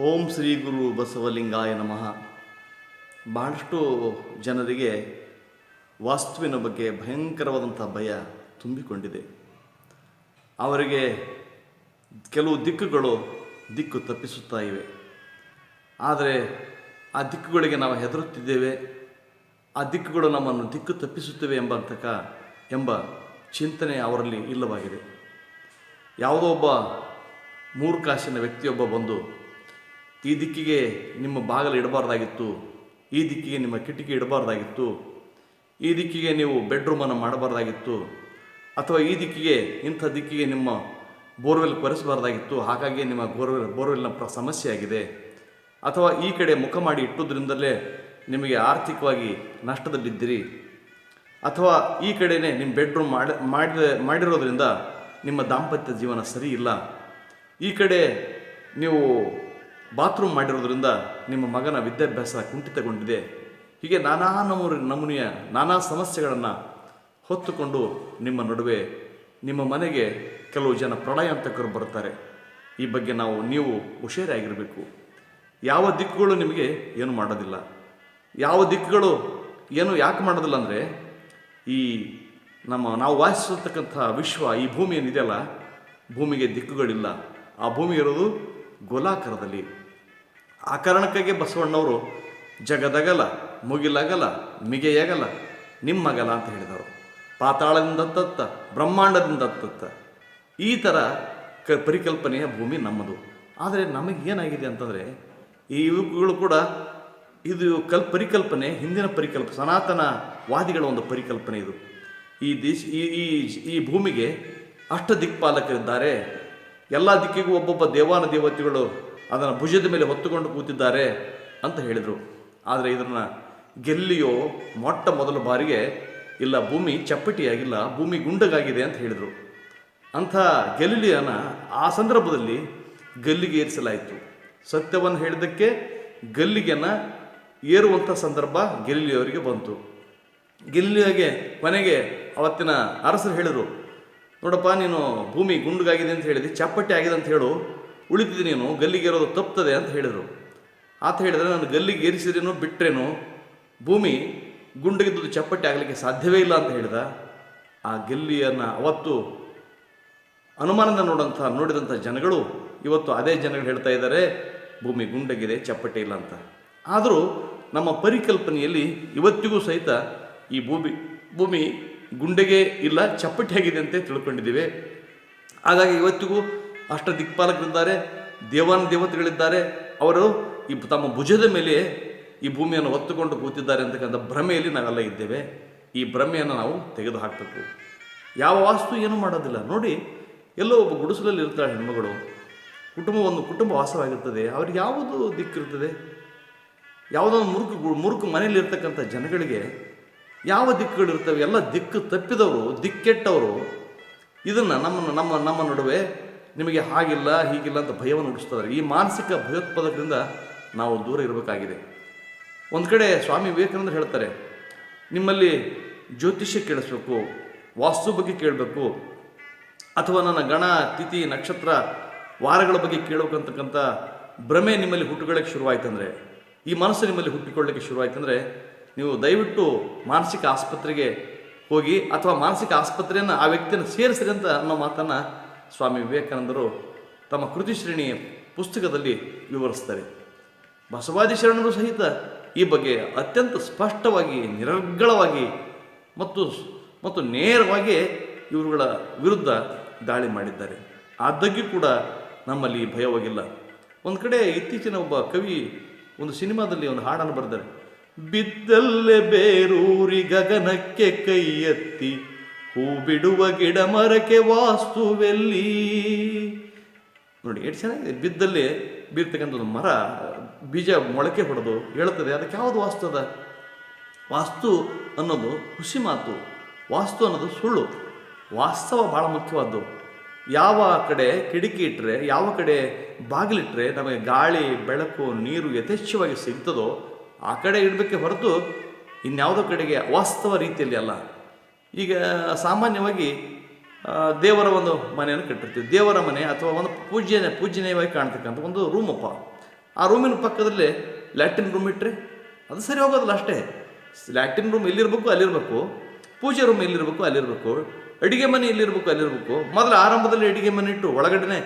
ಓಂ ಶ್ರೀ ಗುರು ಬಸವಲಿಂಗಾಯ ನಮಃ. ಬಹಳಷ್ಟು ಜನರಿಗೆ ವಾಸ್ತುವಿನ ಬಗ್ಗೆ ಭಯಂಕರವಾದಂಥ ಭಯ ತುಂಬಿಕೊಂಡಿದೆ. ಅವರಿಗೆ ಕೆಲವು ದಿಕ್ಕುಗಳು ದಿಕ್ಕು ತಪ್ಪಿಸುತ್ತಾ ಇವೆ. ಆದರೆ ಆ ದಿಕ್ಕುಗಳಿಗೆ ನಾವು ಹೆದರುತ್ತಿದ್ದೇವೆ. ಆ ದಿಕ್ಕುಗಳು ನಮ್ಮನ್ನು ದಿಕ್ಕು ತಪ್ಪಿಸುತ್ತವೆ ಎಂಬಂತಕ ಎಂಬ ಚಿಂತನೆ ಅವರಲ್ಲಿ ಇಲ್ಲವಾಗಿದೆ. ಯಾವುದೋ ಒಬ್ಬ ಮೂರ್ಖಾಸಿನ ವ್ಯಕ್ತಿಯೊಬ್ಬ ಬಂದು ಈ ದಿಕ್ಕಿಗೆ ನಿಮ್ಮ ಬಾಗಿಲು ಇಡಬಾರ್ದಾಗಿತ್ತು, ಈ ದಿಕ್ಕಿಗೆ ನಿಮ್ಮ ಕಿಟಕಿ ಇಡಬಾರ್ದಾಗಿತ್ತು, ಈ ದಿಕ್ಕಿಗೆ ನೀವು ಬೆಡ್ರೂಮನ್ನು ಮಾಡಬಾರ್ದಾಗಿತ್ತು, ಅಥವಾ ಈ ದಿಕ್ಕಿಗೆ, ಇಂಥ ದಿಕ್ಕಿಗೆ ನಿಮ್ಮ ಬೋರ್ವೆಲ್ ಕೊರೆಸಬಾರ್ದಾಗಿತ್ತು, ಹಾಗಾಗಿ ನಿಮ್ಮ ಬೋರ್ವೆಲ್, ಬೋರ್ವೆಲ್ನ ಪ್ರ ಸಮಸ್ಯೆ ಆಗಿದೆ ಅಥವಾ ಈ ಕಡೆ ಮುಖ ಮಾಡಿ ಇಟ್ಟುದರಿಂದಲೇ ನಿಮಗೆ ಆರ್ಥಿಕವಾಗಿ ನಷ್ಟದಲ್ಲಿದ್ದೀರಿ. ಅಥವಾ ಈ ಕಡೆನೇ ನಿಮ್ಮ ಬೆಡ್ರೂಮ್ ಮಾಡಿ ಮಾಡಿದ ಮಾಡಿರೋದ್ರಿಂದ ನಿಮ್ಮ ದಾಂಪತ್ಯ ಜೀವನ ಸರಿ ಇಲ್ಲ. ಈ ಕಡೆ ನೀವು ಬಾತ್ರೂಮ್ ಮಾಡಿರೋದ್ರಿಂದ ನಿಮ್ಮ ಮಗನ ವಿದ್ಯಾಭ್ಯಾಸ ಕುಂಠಿತಗೊಂಡಿದೆ. ಹೀಗೆ ನಾನಾ ನಮೂರಿ ನಮೂನೆಯ ನಾನಾ ಸಮಸ್ಯೆಗಳನ್ನು ಹೊತ್ತುಕೊಂಡು ನಿಮ್ಮ ನಡುವೆ ನಿಮ್ಮ ಮನೆಗೆ ಕೆಲವು ಜನ ಪ್ರಳಯಾಂತಕರು ಬರ್ತಾರೆ ಈ ಬಗ್ಗೆ ನಾವು ನೀವು ಹುಷಾರಾಗಿರಬೇಕು. ಯಾವ ದಿಕ್ಕುಗಳು ನಿಮಗೆ ಏನು ಮಾಡೋದಿಲ್ಲ. ಯಾವ ದಿಕ್ಕುಗಳು ಏನು ಯಾಕೆ ಮಾಡೋದಿಲ್ಲ ಅಂದರೆ, ಈ ನಮ್ಮ ನಾವು ವಾಸಿಸತಕ್ಕಂಥ ವಿಶ್ವ ಈ ಭೂಮಿ ಏನಿದೆಯಲ್ಲ ಭೂಮಿಗೆ ದಿಕ್ಕುಗಳಿಲ್ಲ. ಆ ಭೂಮಿ ಇರೋದು ಗೋಲಾಕಾರದಲ್ಲಿ. ಆ ಕಾರಣಕ್ಕಾಗಿ ಬಸವಣ್ಣವರು ಜಗದಗಲ, ಮುಗಿಲಗಲ, ಮಿಗೆಯಗಲ, ನಿಮ್ಮಗಲ ಅಂತ ಹೇಳಿದರು ಪಾತಾಳದಿಂದ ತತ್ತ, ಬ್ರಹ್ಮಾಂಡದಿಂದ ತತ್ತ. ಈ ಥರ ಕ ಪರಿಕಲ್ಪನೆಯ ಭೂಮಿ ನಮ್ಮದು. ಆದರೆ ನಮಗೇನಾಗಿದೆ ಅಂತಂದರೆ, ಈ ಯುವಕಗಳು ಕೂಡ ಇದು ಕಲ್ ಪರಿಕಲ್ಪನೆ, ಹಿಂದಿನ ಪರಿಕಲ್ಪ, ಸನಾತನ ವಾದಿಗಳ ಒಂದು ಪರಿಕಲ್ಪನೆ ಇದು. ಈ ದೇಶ, ಈ ಈ ಈ ಭೂಮಿಗೆ ಅಷ್ಟ ದಿಕ್ಪಾಲಕರಿದ್ದಾರೆ. ಎಲ್ಲ ದಿಕ್ಕಿಗೂ ಒಬ್ಬೊಬ್ಬ ದೇವಾನ ದೇವತೆಗಳು ಅದನ್ನು ಭುಜದ ಮೇಲೆ ಹೊತ್ತುಕೊಂಡು ಕೂತಿದ್ದಾರೆ ಅಂತ ಹೇಳಿದರು. ಆದರೆ ಇದನ್ನು ಗೆಲ್ಲಿಯೋ ಮೊಟ್ಟ ಮೊದಲ ಬಾರಿಗೆ ಇಲ್ಲ, ಭೂಮಿ ಚಪ್ಪಟಿಯಾಗಿಲ್ಲ, ಭೂಮಿ ಗುಂಡಗಾಗಿದೆ ಅಂತ ಹೇಳಿದರು. ಅಂಥ ಗೆಲಿಲಿಯನ ಆ ಸಂದರ್ಭದಲ್ಲಿ ಗಲ್ಲಿಗೆ ಏರಿಸಲಾಯಿತು. ಸತ್ಯವನ್ನು ಹೇಳಿದ್ದಕ್ಕೆ ಗಲ್ಲಿಗೆಯನ್ನು ಏರುವಂಥ ಸಂದರ್ಭ ಗೆಲಿಲಿಯವರಿಗೆ ಬಂತು. ಗೆಲ್ಲಿಯಾಗೆ ಕೊನೆಗೆ ಅವತ್ತಿನ ಅರಸರು ಹೇಳಿದರು, ನೋಡಪ್ಪ ನೀನು ಭೂಮಿ ಗುಂಡುಗಾಗಿದೆ ಅಂತ ಹೇಳಿದೆ ಚಪ್ಪಟ್ಟೆ ಆಗಿದೆ ಅಂತ ಹೇಳು ಉಳಿತಿದ್ದು ನೀನು ಗಲ್ಲಿಗೆ ಇರೋದು ತಪ್ತದೆ ಅಂತ ಹೇಳಿದರು. ಆತ ಹೇಳಿದರೆ, ನಾನು ಗಲ್ಲಿಗೆ ಏರಿಸಿದ್ರೇನು, ಬಿಟ್ರೇನು? ಭೂಮಿ ಗುಂಡಗಿದ್ದು ಚಪ್ಪಟ್ಟೆ ಆಗಲಿಕ್ಕೆ ಸಾಧ್ಯವೇ ಇಲ್ಲ ಅಂತ ಹೇಳಿದ. ಆ ಗಲ್ಲಿಯನ್ನು ಅವತ್ತು ಅನುಮಾನದ ನೋಡಂಥ, ನೋಡಿದಂಥ ಜನಗಳು ಇವತ್ತು ಅದೇ ಜನಗಳು ಹೇಳ್ತಾ ಇದ್ದಾರೆ, ಭೂಮಿ ಗುಂಡಗಿದೆ, ಚಪ್ಪಟೆ ಇಲ್ಲ ಅಂತ. ಆದರೂ ನಮ್ಮ ಪರಿಕಲ್ಪನೆಯಲ್ಲಿ ಇವತ್ತಿಗೂ ಸಹಿತ ಈ ಭೂಮಿ ಭೂಮಿ ಗುಂಡೆಗೆ ಇಲ್ಲ ಚಪ್ಪಟೆಯಾಗಿದೆ ಅಂತ ತಿಳ್ಕೊಂಡಿದ್ದೀವಿ. ಹಾಗಾಗಿ ಇವತ್ತಿಗೂ ಅಷ್ಟ ದಿಕ್ಪಾಲಕರಿದ್ದಾರೆ, ದೇವಾನ ದೇವತೆಗಳಿದ್ದಾರೆ. ಅವರು ಈ ತಮ್ಮ ಭುಜದ ಮೇಲೆ ಈ ಭೂಮಿಯನ್ನು ಹೊತ್ತುಕೊಂಡು ಕೂತಿದ್ದಾರೆ ಅಂತಕ್ಕಂಥ ಭ್ರಮೆಯಲ್ಲಿ ನಾವೆಲ್ಲ ಇದ್ದೇವೆ. ಈ ಭ್ರಮೆಯನ್ನು ನಾವು ತೆಗೆದು ಹಾಕಬೇಕು ಯಾವ ವಾಸ್ತು ಏನೂ ಮಾಡೋದಿಲ್ಲ. ನೋಡಿ, ಎಲ್ಲೋ ಒಬ್ಬ ಗುಡಿಸಲಲ್ಲಿ ಇರ್ತಾಳೆ ಹೆಣ್ಮಗಳು. ಕುಟುಂಬ ಒಂದು ಕುಟುಂಬ ವಾಸವಾಗಿರ್ತದೆ. ಅವ್ರಿಗೆ ಯಾವುದು ದಿಕ್ಕಿರ್ತದೆ ಯಾವುದೋ ಒಂದು ಮುರುಕು ಮುರುಕು ಮನೆಯಲ್ಲಿ ಇರ್ತಕ್ಕಂಥ ಜನಗಳಿಗೆ ಯಾವ ದಿಕ್ಕುಗಳಿರ್ತವೆ ಎಲ್ಲ ದಿಕ್ಕು ತಪ್ಪಿದವರು, ದಿಕ್ಕೆಟ್ಟವರು, ಇದನ್ನು ನಮ್ಮ ನಮ್ಮ ನಮ್ಮ ನಡುವೆ ನಿಮಗೆ ಹಾಗಿಲ್ಲ, ಹೀಗಿಲ್ಲ ಅಂತ ಭಯವನ್ನು ಹುಟ್ಟಿಸ್ತಾರೆ ಈ ಮಾನಸಿಕ ಭಯೋತ್ಪಾದಕರಿಂದ ನಾವು ದೂರ ಇರಬೇಕಾಗಿದೆ. ಒಂದು ಕಡೆ ಸ್ವಾಮಿ ವಿವೇಕಾನಂದ ಹೇಳ್ತಾರೆ, ನಿಮ್ಮಲ್ಲಿ ಜ್ಯೋತಿಷ್ಯ ಕೇಳಿಸ್ಬೇಕು, ವಾಸ್ತು ಬಗ್ಗೆ ಕೇಳಬೇಕು, ಅಥವಾ ನನ್ನ ಗಣ, ತಿಥಿ, ನಕ್ಷತ್ರ, ವಾರಗಳ ಬಗ್ಗೆ ಕೇಳಬೇಕಂತಕ್ಕಂಥ ಭ್ರಮೆ ನಿಮ್ಮಲ್ಲಿ ಹುಟ್ಟುಕೊಳ್ಳೋಕ್ಕೆ ಶುರುವಾಯ್ತಂದರೆ ಈ ಮನಸ್ಸು ನಿಮ್ಮಲ್ಲಿ ಹುಟ್ಟಿಕೊಳ್ಳೋಕ್ಕೆ ಶುರುವಾಯ್ತಂದರೆ ನೀವು ದಯವಿಟ್ಟು ಮಾನಸಿಕ ಆಸ್ಪತ್ರೆಗೆ ಹೋಗಿ ಅಥವಾ ಮಾನಸಿಕ ಆಸ್ಪತ್ರೆಯನ್ನು ಆ ವ್ಯಕ್ತಿಯನ್ನು ಸೇರಿಸಿರಿ ಅಂತ ಅನ್ನೋ ಮಾತನ್ನು ಸ್ವಾಮಿ ವಿವೇಕಾನಂದರು ತಮ್ಮ ಕೃತಿ ಶ್ರೇಣಿ ಪುಸ್ತಕದಲ್ಲಿ ವಿವರಿಸ್ತಾರೆ ಬಸವಾದಿ ಶರಣರು ಸಹಿತ ಈ ಬಗ್ಗೆ ಅತ್ಯಂತ ಸ್ಪಷ್ಟವಾಗಿ ನಿರರ್ಗಳವಾಗಿ ಮತ್ತು ಮತ್ತು ನೇರವಾಗಿ ಇವರುಗಳ ವಿರುದ್ಧ ದಾಳಿ ಮಾಡಿದ್ದಾರೆ. ಆದಾಗ್ಯೂ ಕೂಡ ನಮ್ಮಲ್ಲಿ ಭಯವಾಗಿಲ್ಲ ಒಂದು ಕಡೆ ಇತ್ತೀಚಿನ ಒಬ್ಬ ಕವಿ ಒಂದು ಸಿನಿಮಾದಲ್ಲಿ ಒಂದು ಹಾಡನ್ನು ಬರೆದಾರೆ. ಬಿದ್ದಲ್ಲೇ ಬೇರೂರಿ ಗಗನಕ್ಕೆ ಕೈ ಎತ್ತಿ ಹೂ ಬಿಡುವ ಗಿಡ ಮರಕ್ಕೆ ವಾಸ್ತುವೆಲ್ಲಿ? ನೋಡಿ, ಎಷ್ಟು ಚೆನ್ನಾಗಿದೆ. ಬಿದ್ದಲ್ಲಿ ಬೀರ್ತಕ್ಕಂಥ ಒಂದು ಮರ, ಬೀಜ ಮೊಳಕೆ ಹೊಡೆದು ಹೇಳುತ್ತದೆ ಅದಕ್ಕೆ ಯಾವುದು ವಾಸ್ತು ಅದ? ವಾಸ್ತು ಅನ್ನೋದು ಹುಸಿ ಮಾತು. ವಾಸ್ತು ಅನ್ನೋದು ಸುಳ್ಳು. ವಾಸ್ತವ ಭಾಳ ಮುಖ್ಯವಾದ್ದು. ಯಾವ ಕಡೆ ಕಿಟಕಿ ಇಟ್ಟರೆ ಯಾವ ಕಡೆ ಬಾಗಿಲಿಟ್ಟರೆ ನಮಗೆ ಗಾಳಿ, ಬೆಳಕು, ನೀರು ಯಥೇಚ್ಛವಾಗಿ ಸಿಗ್ತದೋ, ಆ ಕಡೆ ಇಡಬೇಕೆ ಹೊರತು ಇನ್ಯಾವುದೋ ಕಡೆಗೆ ವಾಸ್ತವ ರೀತಿಯಲ್ಲಿ ಅಲ್ಲ. ಈಗ ಸಾಮಾನ್ಯವಾಗಿ ದೇವರ ಒಂದು ಮನೆಯನ್ನು ಕಟ್ಟಿರ್ತೀವಿ. ದೇವರ ಮನೆ ಅಥವಾ ಒಂದು ಪೂಜ್ಯನೇ ಪೂಜ್ಯನೀಯವಾಗಿ ಕಾಣ್ತಕ್ಕಂಥ ಒಂದು ರೂಮಪ್ಪ ಆ ರೂಮಿನ ಪಕ್ಕದಲ್ಲಿ ಲ್ಯಾಟ್ರಿನ್ ರೂಮ್ ಇಟ್ಟರೆ ಅದು ಸರಿ ಹೋಗೋದಿಲ್ಲ ಅಷ್ಟೇ. ಲ್ಯಾಟ್ರಿನ್ ರೂಮ್ ಎಲ್ಲಿರಬೇಕು ಅಲ್ಲಿರಬೇಕು. ಪೂಜೆ ರೂಮ್ ಎಲ್ಲಿರಬೇಕು ಅಲ್ಲಿರಬೇಕು. ಅಡುಗೆ ಮನೆ ಎಲ್ಲಿರಬೇಕು ಅಲ್ಲಿರಬೇಕು. ಮೊದಲು ಆರಂಭದಲ್ಲಿ ಅಡುಗೆ ಮನೆ ಇಟ್ಟು ಒಳಗಡೆನೆ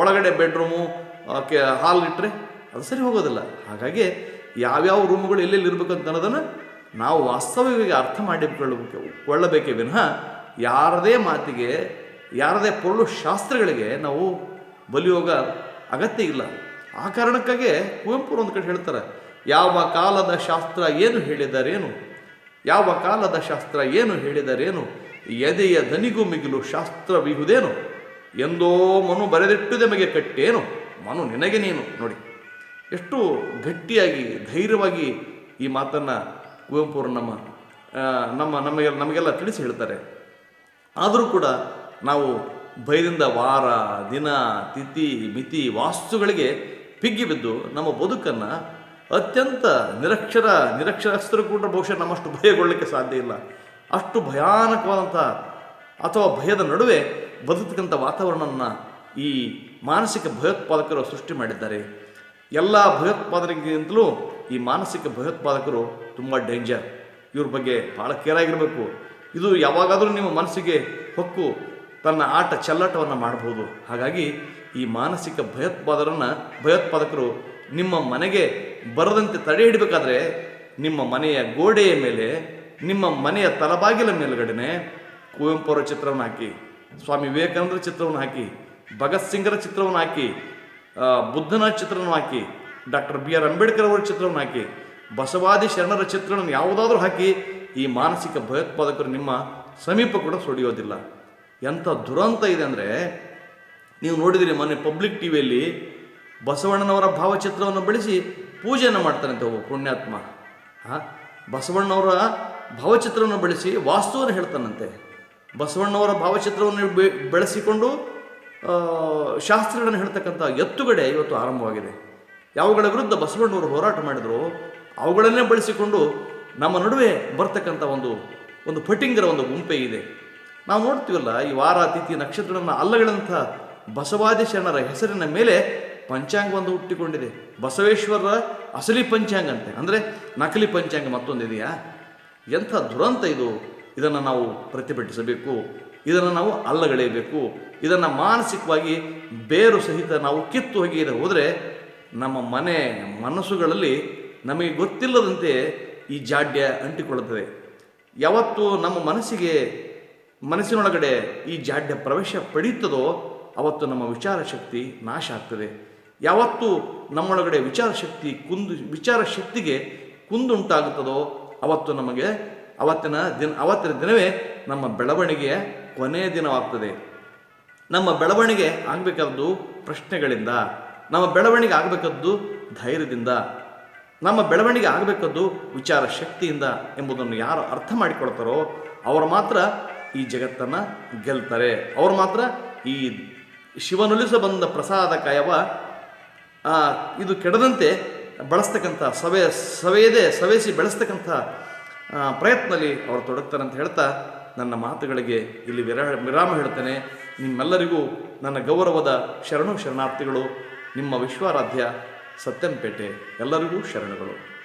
ಒಳಗಡೆ ಬೆಡ್ರೂಮು ಕೆ ಹಾಲ್ ಇಟ್ಟರೆ ಅದು ಸರಿ ಹೋಗೋದಿಲ್ಲ. ಹಾಗಾಗಿ ಯಾವ್ಯಾವ ರೂಮ್ಗಳು ಎಲ್ಲೆಲ್ಲಿ ಇರಬೇಕು ಅಂತ ಅನ್ನೋದನ್ನು ನಾವು ವಾಸ್ತವಿಕವಾಗಿ ಅರ್ಥ ಮಾಡಿಕೊಳ್ಳಬೇಕು ಕೊಳ್ಳಬೇಕೇ ವಿನಃ ಯಾರದೇ ಮಾತಿಗೆ, ಯಾರದೇ ಪೊಳ್ಳು ಶಾಸ್ತ್ರಗಳಿಗೆ ನಾವು ಬಲಿಯೋಗ ಅಗತ್ಯ ಇಲ್ಲ. ಆ ಕಾರಣಕ್ಕಾಗೆ ಕುವೆಂಪು ಒಂದು ಕಡೆ ಹೇಳ್ತಾರೆ, ಯಾವ ಕಾಲದ ಶಾಸ್ತ್ರ ಏನು ಹೇಳಿದರೇನು? ಯಾವ ಕಾಲದ ಶಾಸ್ತ್ರ ಏನು ಹೇಳಿದರೇನು? ಎದೆಯ ಧನಿಗೂ ಮಿಗಿಲು ಶಾಸ್ತ್ರವಿಹುದೇನು? ಎಂದೋ ಮನು ಬರೆದಿಟ್ಟು ಮಗೆ ಕಟ್ಟೇನು? ಮನು ನಿನಗೆ ನೀನು. ನೋಡಿ, ಎಷ್ಟು ಗಟ್ಟಿಯಾಗಿ, ಧೈರ್ಯವಾಗಿ ಈ ಮಾತನ್ನು ಕುವೆಂಪು ಅವರು ನಮ್ಮ ನಮ್ಮ, ನಮಗೆ, ನಮಗೆಲ್ಲ ತಿಳಿಸಿ ಹೇಳ್ತಾರೆ. ಆದರೂ ಕೂಡ ನಾವು ಭಯದಿಂದ ವಾರ, ದಿನ, ತಿಥಿ, ಮಿತಿ, ವಾಸ್ತುಗಳಿಗೆ ಪಿಗ್ಗಿ ಬಿದ್ದು ನಮ್ಮ ಬದುಕನ್ನು ಅತ್ಯಂತ ನಿರಕ್ಷರ, ನಿರಕ್ಷರಸ್ಥರು ಕೂಡ ಬಹುಶಃ ನಮ್ಮಷ್ಟು ಭಯಗೊಳ್ಳಲಿಕ್ಕೆ ಸಾಧ್ಯ ಇಲ್ಲ. ಅಷ್ಟು ಭಯಾನಕವಾದಂಥ ಅಥವಾ ಭಯದ ನಡುವೆ ಬದುಕತಕ್ಕಂಥ ವಾತಾವರಣವನ್ನು ಈ ಮಾನಸಿಕ ಭಯೋತ್ಪಾದಕರು ಸೃಷ್ಟಿ ಮಾಡಿದ್ದಾರೆ. ಎಲ್ಲ ಭಯೋತ್ಪಾದನೆಗಿಂತಲೂ ಈ ಮಾನಸಿಕ ಭಯೋತ್ಪಾದಕರು ತುಂಬ ಡೇಂಜರ್ ಇವ್ರ ಬಗ್ಗೆ ಭಾಳ ಕೇರ್ ಆಗಿರಬೇಕು. ಇದು ಯಾವಾಗಾದರೂ ನಿಮ್ಮ ಮನಸ್ಸಿಗೆ ಹೊಕ್ಕು, ತನ್ನ ಆಟ ಚೆಲ್ಲಾಟವನ್ನು ಮಾಡಬಹುದು ಹಾಗಾಗಿ ಈ ಮಾನಸಿಕ ಭಯೋತ್ಪಾದರನ್ನು, ಭಯೋತ್ಪಾದಕರು ನಿಮ್ಮ ಮನೆಗೆ ಬರದಂತೆ ತಡೆ ಹಿಡಬೇಕಾದ್ರೆ ನಿಮ್ಮ ಮನೆಯ ಗೋಡೆಯ ಮೇಲೆ, ನಿಮ್ಮ ಮನೆಯ ತಲಬಾಗಿಲ ಮೇಲುಗಡೆನೆ ಕುವೆಂಪುರ ಚಿತ್ರವನ್ನು ಹಾಕಿ, ಸ್ವಾಮಿ ವಿವೇಕಾನಂದರ ಚಿತ್ರವನ್ನು ಹಾಕಿ, ಭಗತ್ ಸಿಂಗರ ಚಿತ್ರವನ್ನು ಹಾಕಿ ಬುದ್ಧನ ಚಿತ್ರವನ್ನು ಹಾಕಿ, ಡಾಕ್ಟರ್ ಬಿ ಆರ್ ಅಂಬೇಡ್ಕರ್ ಅವರ ಚಿತ್ರವನ್ನು ಹಾಕಿ ಬಸವಾದಿ ಶರಣರ ಚಿತ್ರಣವನ್ನು ಯಾವುದಾದ್ರೂ ಹಾಕಿ ಈ ಮಾನಸಿಕ ಭಯೋತ್ಪಾದಕರು ನಿಮ್ಮ ಸಮೀಪ ಕೂಡ ಸುಡಿಯೋದಿಲ್ಲ. ಎಂಥ ದುರಂತ ಇದೆ ಅಂದರೆ ನೀವು ನೋಡಿದಿರಿ ಮೊನ್ನೆ ಪಬ್ಲಿಕ್ ಟಿ ವಿಯಲ್ಲಿ ಬಸವಣ್ಣನವರ ಭಾವಚಿತ್ರವನ್ನು ಬೆಳೆಸಿ ಪೂಜೆಯನ್ನು ಮಾಡ್ತಾನಂತೆ ಒಬ್ಬ ಪುಣ್ಯಾತ್ಮ. ಹಾಂ ಬಸವಣ್ಣವರ ಭಾವಚಿತ್ರವನ್ನು ಬೆಳೆಸಿ ವಾಸ್ತುವನ್ನು ಹೇಳ್ತಾನಂತೆ. ಬಸವಣ್ಣವರ ಭಾವಚಿತ್ರವನ್ನು ಬೆಳೆಸಿಕೊಂಡು ಶಾಸ್ತ್ರಗಳನ್ನು ಹೇಳ್ತಕ್ಕಂಥ ಎತ್ತುಗಡೆ ಇವತ್ತು ಆರಂಭವಾಗಿದೆ. ಯಾವುಗಳ ವಿರುದ್ಧ ಬಸವಣ್ಣವರು ಹೋರಾಟ ಮಾಡಿದ್ರು? ಅವುಗಳನ್ನೇ ಬಳಸಿಕೊಂಡು ನಮ್ಮ ನಡುವೆ ಬರ್ತಕ್ಕಂಥ ಒಂದು ಒಂದು ಫಟಿಂಗರ ಒಂದು ಗುಂಪೆ ಇದೆ. ನಾವು ನೋಡ್ತೀವಲ್ಲ, ಈ ವಾರ ಅತಿಥಿ ನಕ್ಷತ್ರಗಳನ್ನು ಅಲ್ಲಗಳಂಥ ಬಸವಾದಿ ಶರಣರ ಹೆಸರಿನ ಮೇಲೆ ಪಂಚಾಂಗ ಒಂದು ಹುಟ್ಟಿಕೊಂಡಿದೆ. ಬಸವೇಶ್ವರರ ಅಸಲಿ ಪಂಚಾಂಗ ಅಂತೆ. ಅಂದರೆ ನಕಲಿ ಪಂಚಾಂಗ ಮತ್ತೊಂದಿದೆಯಾ? ಎಂಥ ದುರಂತ ಇದು. ಇದನ್ನು ನಾವು ಪ್ರತಿಭಟಿಸಬೇಕು. ಇದನ್ನು ನಾವು ಅಲ್ಲಗಳೆಯಬೇಕು. ಇದನ್ನು ಮಾನಸಿಕವಾಗಿ ಬೇರು ಸಹಿತ ನಾವು ಕಿತ್ತು ಒಗೆಯದೆ ಹೋದರೆ ನಮ್ಮ ಮನೆ ಮನಸ್ಸುಗಳಲ್ಲಿ ನಮಗೆ ಗೊತ್ತಿಲ್ಲದಂತೆ ಈ ಜಾಡ್ಯ ಅಂಟಿಕೊಳ್ಳುತ್ತದೆ. ಯಾವತ್ತು ನಮ್ಮ ಮನಸ್ಸಿಗೆ, ಮನಸ್ಸಿನೊಳಗಡೆ ಈ ಜಾಡ್ಯ ಪ್ರವೇಶ ಪಡೆಯುತ್ತದೋ ಅವತ್ತು ನಮ್ಮ ವಿಚಾರ ಶಕ್ತಿ ನಾಶ ಆಗ್ತದೆ. ಯಾವತ್ತು ನಮ್ಮೊಳಗಡೆ ವಿಚಾರ ಶಕ್ತಿ ಕುಂದು, ವಿಚಾರ ಶಕ್ತಿಗೆ ಕುಂದುಂಟಾಗುತ್ತದೋ ಅವತ್ತು ನಮಗೆ ಅವತ್ತಿನ ದಿನ, ಅವತ್ತಿನ ದಿನವೇ ನಮ್ಮ ಬೆಳವಣಿಗೆಯ ಕೊನೆಯ ದಿನವಾಗ್ತದೆ. ನಮ್ಮ ಬೆಳವಣಿಗೆ ಆಗಬೇಕಾದ್ದು ಪ್ರಶ್ನೆಗಳಿಂದ, ನಮ್ಮ ಬೆಳವಣಿಗೆ ಆಗಬೇಕಾದ್ದು ಧೈರ್ಯದಿಂದ. ನಮ್ಮ ಬೆಳವಣಿಗೆ ಆಗಬೇಕದ್ದು ವಿಚಾರ ಶಕ್ತಿಯಿಂದ ಎಂಬುದನ್ನು ಯಾರು ಅರ್ಥ ಮಾಡಿಕೊಳ್ತಾರೋ ಅವರು ಮಾತ್ರ ಈ ಜಗತ್ತನ್ನು ಗೆಲ್ತಾರೆ. ಅವರು ಮಾತ್ರ ಈ ಶಿವನುಲಿಸ ಬಂದ ಪ್ರಸಾದ ಕಾಯವ ಇದು ಕೆಡದಂತೆ ಬಳಸ್ತಕ್ಕಂಥ ಸವೆ ಸವೆಯದೆ ಸವೆಸಿ ಬೆಳೆಸ್ತಕ್ಕಂಥ ಪ್ರಯತ್ನದಲ್ಲಿ ಅವರು ತೊಡಗ್ತಾರೆ ಅಂತ ಹೇಳ್ತಾ ನನ್ನ ಮಾತುಗಳಿಗೆ ಇಲ್ಲಿ ವಿರಾ, ವಿರಾಮ ಹೇಳ್ತೇನೆ. ನಿಮ್ಮೆಲ್ಲರಿಗೂ ನನ್ನ ಗೌರವದ ಶರಣು ಶರಣಾರ್ಥಿಗಳು, ನಿಮ್ಮ ವಿಶ್ವಾರಾಧ್ಯ ಸತ್ಯಂಪೇಟೆ ಎಲ್ಲರಿಗೂ ಶರಣಗಳು.